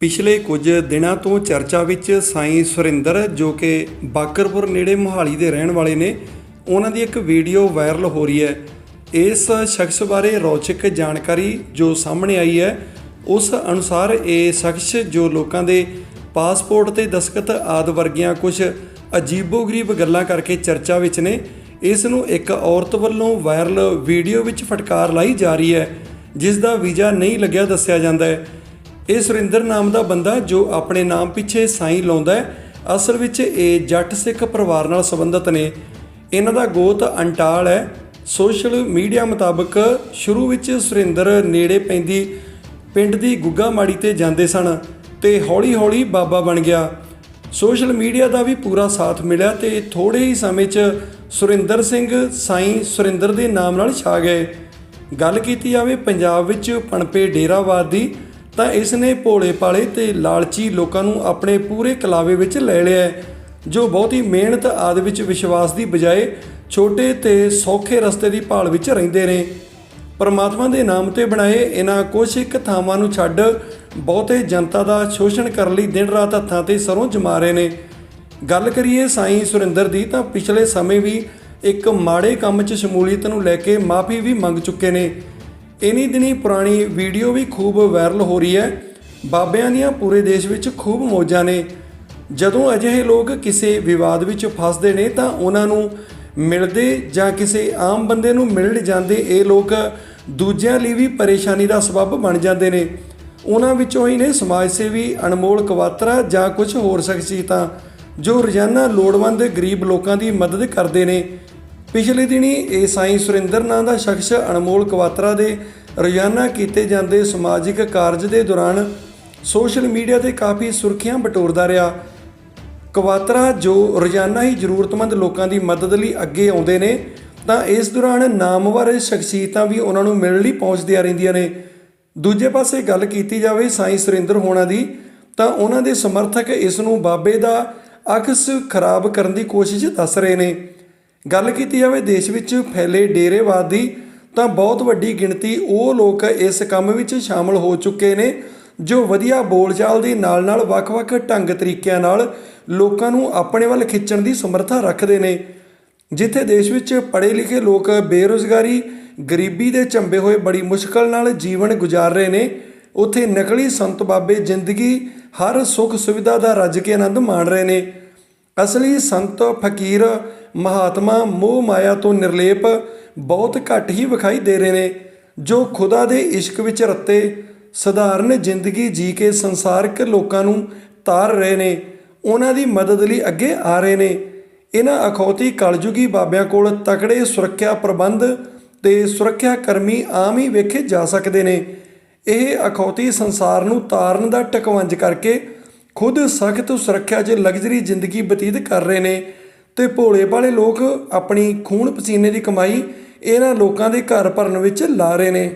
ਪਿਛਲੇ ਕੁਝ ਦਿਨਾਂ ਤੋਂ ਚਰਚਾ ਵਿੱਚ ਸਾਈਂ ਸੁਰਿੰਦਰ, ਜੋ ਕਿ ਬਾਕਰਪੁਰ ਨੇੜੇ ਮੋਹਾਲੀ ਦੇ ਰਹਿਣ ਵਾਲੇ ਨੇ, ਉਹਨਾਂ ਦੀ ਇੱਕ ਵੀਡੀਓ ਵਾਇਰਲ ਹੋ ਰਹੀ ਹੈ। ਇਸ ਸ਼ਖਸ ਬਾਰੇ ਰੌਚਕ ਜਾਣਕਾਰੀ ਜੋ ਸਾਹਮਣੇ ਆਈ ਹੈ, ਉਸ ਅਨੁਸਾਰ ਇਹ ਸ਼ਖਸ ਜੋ ਲੋਕਾਂ ਦੇ ਪਾਸਪੋਰਟ ਤੇ ਦਸਖਤ ਆਦ ਵਰਗੀਆਂ ਕੁਝ ਅਜੀਬੋ-ਗਰੀਬ ਗੱਲਾਂ ਕਰਕੇ ਚਰਚਾ ਵਿੱਚ ਨੇ, ਇਸ ਨੂੰ ਇੱਕ ਔਰਤ ਵੱਲੋਂ ਵਾਇਰਲ ਵੀਡੀਓ ਵਿੱਚ ਫਟਕਾਰ ਲਾਈ ਜਾ ਰਹੀ ਹੈ, ਜਿਸ ਦਾ ਵੀਜ਼ਾ ਨਹੀਂ ਲੱਗਿਆ ਦੱਸਿਆ ਜਾਂਦਾ ਹੈ। ਇਹ ਸੁਰਿੰਦਰ ਨਾਮ ਦਾ ਬੰਦਾ ਜੋ ਆਪਣੇ ਨਾਮ ਪਿੱਛੇ ਸਾਈਂ ਲਾਉਂਦਾ ਹੈ। ਅਸਲ ਵਿੱਚ ਇਹ ਜੱਟ ਸਿੱਖ ਪਰਿਵਾਰ ਨਾਲ ਸੰਬੰਧਿਤ ਨੇ। ਇਹਨਾਂ ਦਾ ਗੋਤ ਅੰਟਾਲ ਹੈ। ਸੋਸ਼ਲ ਮੀਡੀਆ ਮੁਤਾਬਕ ਸ਼ੁਰੂ ਵਿੱਚ ਸੁਰਿੰਦਰ ਨੇੜੇ ਪੈਂਦੀ ਪਿੰਡ ਦੀ ਗੁੱਗਾ ਮਾੜੀ ਤੇ ਜਾਂਦੇ ਸਨ ਤੇ ਹੌਲੀ-ਹੌਲੀ ਬਾਬਾ ਬਣ ਗਿਆ। ਸੋਸ਼ਲ ਮੀਡੀਆ ਦਾ ਵੀ ਪੂਰਾ ਸਾਥ ਮਿਲਿਆ ਤੇ ਥੋੜੇ ਹੀ ਸਮੇਂ 'ਚ ਸੁਰਿੰਦਰ ਸਿੰਘ ਸਾਈਂ ਸੁਰਿੰਦਰ ਦੇ ਨਾਮ ਨਾਲ ਛਾ ਗਏ। ਗੱਲ ਕੀਤੀ ਜਾਵੇ ਪੰਜਾਬ ਵਿੱਚ ਪਣਪੇ ਡੇਰਾਵਾਦ ਦੀ ਤਾਂ ਇਸ ਨੇ ਭੋਲੇ ਪਾਲੇ ਤੇ ਲਾਲਚੀ ਲੋਕਾਂ ਨੂੰ ਆਪਣੇ ਪੂਰੇ ਕਲਾਵੇ ਵਿੱਚ ਲੈ ਲਿਆ ਜੋ ਬਹੁਤੀ ਮਿਹਨਤ ਆਦ ਵਿੱਚ ਵਿਸ਼ਵਾਸ ਦੀ ਬਜਾਏ ਛੋਟੇ ਤੇ ਸੌਖੇ ਰਸਤੇ ਦੀ ਭਾਲ ਵਿੱਚ ਰਹਿੰਦੇ ਨੇ। ਪਰਮਾਤਮਾ ਦੇ ਨਾਮ ਤੇ ਬਣਾਏ ਇਹਨਾਂ ਕੁਛ ਇੱਕ ਥਾਵਾਂ ਨੂੰ ਛੱਡ ਬਹੁਤੇ ਜਨਤਾ ਦਾ ਸ਼ੋਸ਼ਣ ਕਰਨ ਲਈ ਦਿਨ ਰਾਤ ਹੱਥਾਂ ਤੇ ਸਰੋਂ ਜਮਾ ਰਹੇ ਨੇ। ਗੱਲ ਕਰੀਏ ਸਾਈਂ ਸੁਰਿੰਦਰ ਦੀ ਤਾਂ ਪਿਛਲੇ ਸਮੇਂ ਵੀ ਇੱਕ ਮਾੜੇ ਕੰਮ 'ਚ ਸ਼ਮੂਲੀਅਤ ਨੂੰ ਲੈ ਕੇ ਮਾਫੀ ਵੀ ਮੰਗ ਚੁੱਕੇ ਨੇ। ਇਨੀ ਦਿਨੀ ਪੁਰਾਣੀ ਵੀਡੀਓ ਵੀ ਖੂਬ ਵਾਇਰਲ ਹੋ ਰਹੀ ਹੈ। ਬਾਬਿਆਂ ਦੀਆਂ ਪੂਰੇ ਦੇਸ਼ ਵਿੱਚ ਖੂਬ ਮੌਜਾਂ ਨੇ। ਜਦੋਂ ਅਜਿਹੇ ਲੋਕ ਕਿਸੇ ਵਿਵਾਦ ਵਿੱਚ ਫਸਦੇ ਨੇ ਤਾਂ ਉਹਨਾਂ ਨੂੰ ਮਿਲਦੇ ਜਾਂ ਕਿਸੇ ਆਮ ਬੰਦੇ ਨੂੰ ਮਿਲਣ ਜਾਂਦੇ ਇਹ ਲੋਕ ਦੂਜਿਆਂ ਲਈ ਵੀ ਪਰੇਸ਼ਾਨੀ ਦਾ ਸਬਬ ਬਣ ਜਾਂਦੇ ਨੇ। ਉਹਨਾਂ ਵਿੱਚੋਂ ਹੀ ਨੇ ਸਮਾਜ ਸੇਵੀ, ਅਨਮੋਲ ਕਵਾਤਰਾ ਜਾਂ ਕੁਝ ਹੋਰ ਸ਼ਖਸੀਅਤਾਂ ਜੋ ਰੋਜ਼ਾਨਾ ਲੋੜਵੰਦ ਗਰੀਬ ਲੋਕਾਂ ਦੀ ਮਦਦ ਕਰਦੇ ਨੇ। ਪਿਛਲੇ ਦਿਨੀ ਇਹ ਸਾਈਂ ਸੁਰਿੰਦਰ ਨਾਂ ਦਾ ਸ਼ਖਸ ਅਨਮੋਲ ਕਵਾਤਰਾ ਦੇ ਰੋਜ਼ਾਨਾ ਕੀਤੇ ਜਾਂਦੇ ਸਮਾਜਿਕ ਕਾਰਜ ਦੇ ਦੌਰਾਨ ਸੋਸ਼ਲ ਮੀਡੀਆ ਤੇ ਕਾਫੀ ਸੁਰਖੀਆਂ ਬਟੋਰਦਾ ਰਿਹਾ। ਕਵਾਤਰਾ ਜੋ ਰੋਜ਼ਾਨਾ ਹੀ ਜ਼ਰੂਰਤਮੰਦ ਲੋਕਾਂ ਦੀ ਮਦਦ ਲਈ ਅੱਗੇ ਆਉਂਦੇ ਨੇ, ਤਾਂ ਇਸ ਦੌਰਾਨ ਨਾਮਵਰ ਸ਼ਖਸੀਅਤਾਂ ਵੀ ਉਹਨਾਂ ਨੂੰ ਮਿਲਣ ਲਈ ਪਹੁੰਚਦੀਆਂ ਰਹਿੰਦੀਆਂ ਨੇ। ਦੂਜੇ ਪਾਸੇ ਗੱਲ ਕੀਤੀ ਜਾਵੇ ਸਾਈਂ ਸੁਰਿੰਦਰ ਹੋਣਾ ਦੀ, ਤਾਂ ਉਹਨਾਂ ਦੇ ਸਮਰਥਕ ਇਸ ਨੂੰ ਬਾਬੇ ਦਾ ਅਕਸ ਖਰਾਬ ਕਰਨ ਦੀ ਕੋਸ਼ਿਸ਼ ਦੱਸ ਰਹੇ ਨੇ। ਗੱਲ ਕੀਤੀ ਜਾਵੇ ਦੇਸ਼ ਵਿੱਚ ਫੈਲੇ ਡੇਰੇਵਾਦ ਦੀ, ਤਾਂ ਬਹੁਤ ਵੱਡੀ ਗਿਣਤੀ ਉਹ ਲੋਕ ਇਸ ਕੰਮ ਵਿੱਚ ਸ਼ਾਮਲ ਹੋ ਚੁੱਕੇ ਨੇ, ਜੋ ਵਧੀਆ ਬੋਲਚਾਲ ਦੇ ਨਾਲ-ਨਾਲ ਵੱਖ-ਵੱਖ ਢੰਗ ਤਰੀਕਿਆਂ ਨਾਲ ਲੋਕਾਂ ਨੂੰ ਆਪਣੇ ਵੱਲ ਖਿੱਚਣ ਦੀ ਸਮਰੱਥਾ ਰੱਖਦੇ ਨੇ। ਜਿੱਥੇ ਦੇਸ਼ ਵਿੱਚ ਪੜ੍ਹੇ ਲਿਖੇ ਲੋਕ ਬੇਰੁਜ਼ਗਾਰੀ, ਗਰੀਬੀ ਦੇ ਝੰਬੇ ਹੋਏ ਬੜੀ ਮੁਸ਼ਕਲ ਨਾਲ ਜੀਵਨ ਗੁਜ਼ਾਰ ਰਹੇ ਨੇ, ਉੱਥੇ ਨਕਲੀ ਸੰਤ ਬਾਬੇ ਜ਼ਿੰਦਗੀ ਹਰ ਸੁੱਖ ਸੁਵਿਧਾ ਦਾ ਰੱਜ ਕੇ ਆਨੰਦ ਮਾਣ ਰਹੇ ਨੇ। ਅਸਲੀ ਸੰਤ ਫਕੀਰ ਮਹਾਤਮਾ ਮੋਹ ਮਾਇਆ ਤੋਂ ਨਿਰਲੇਪ ਬਹੁਤ ਘੱਟ ਹੀ ਵਿਖਾਈ ਦੇ ਰਹੇ ਨੇ, ਜੋ ਖੁਦਾ ਦੇ ਇਸ਼ਕ ਵਿੱਚ ਰੱਤੇ ਸਧਾਰਨ ਜ਼ਿੰਦਗੀ ਜੀ ਕੇ ਸੰਸਾਰਿਕ ਲੋਕਾਂ ਨੂੰ ਤਾਰ ਰਹੇ ਨੇ, ਉਹਨਾਂ ਦੀ ਮਦਦ ਲਈ ਅੱਗੇ ਆ ਰਹੇ ਨੇ। ਇਹਨਾਂ ਅਖੌਤੀ ਕਲਯੁਗੀ ਬਾਬਿਆਂ ਕੋਲ ਤਕੜੇ ਸੁਰੱਖਿਆ ਪ੍ਰਬੰਧ ਤੇ ਸੁਰੱਖਿਆ ਕਰਮੀ ਆਮ ਹੀ ਵੇਖੇ ਜਾ ਸਕਦੇ ਨੇ। ਇਹ ਅਖੌਤੀ ਸੰਸਾਰ ਨੂੰ ਤਾਰਨ ਦਾ ਟਕਵੰਜ ਕਰਕੇ ਖੁਦ ਸਖਤ ਸੁਰੱਖਿਆ 'ਚ ਲਗਜ਼ਰੀ ਜ਼ਿੰਦਗੀ ਬਤੀਤ ਕਰ ਰਹੇ ਨੇ। ਤੇ ਭੋਲੇ ਭਾਲੇ ਲੋਕ ਆਪਣੀ ਖੂਨ ਪਸੀਨੇ ਦੀ ਕਮਾਈ ਇਹਨਾਂ ਲੋਕਾਂ ਦੇ ਘਰ ਭਰਨ ਵਿੱਚ ਲਾ ਰਹੇ ਨੇ।